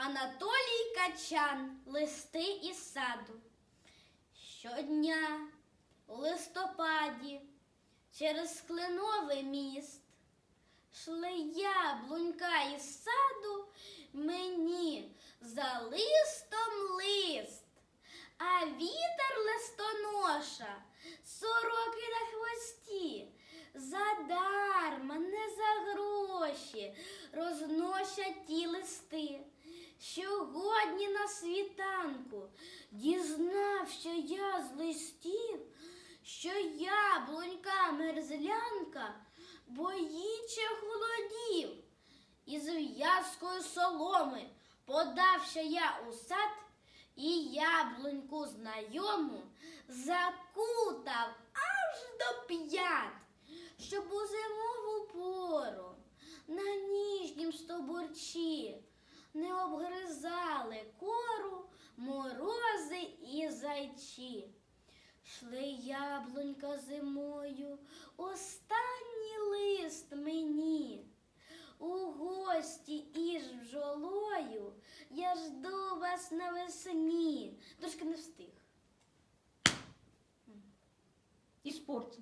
Анатолій Качан, листи із саду. Щодня у листопаді через кленовий міст шли яблунька із саду мені за листом лист, а вітер листоноша, сороки на хвості, задарма, не за гроші, розносять ті листи. Сьогодні на світанку дізнав, що я з листів, що яблунька мерзлянка боїться холодів. Із в'язкою соломи подався я у сад і яблуньку знайому закутав аж до п'ят, щоб у зимову пору на ніжнім стобурчі і зайчі. Шли яблунька зимою, останній лист мені. У гості із бджолою я жду вас навесні. Трошки не встиг. І спорт.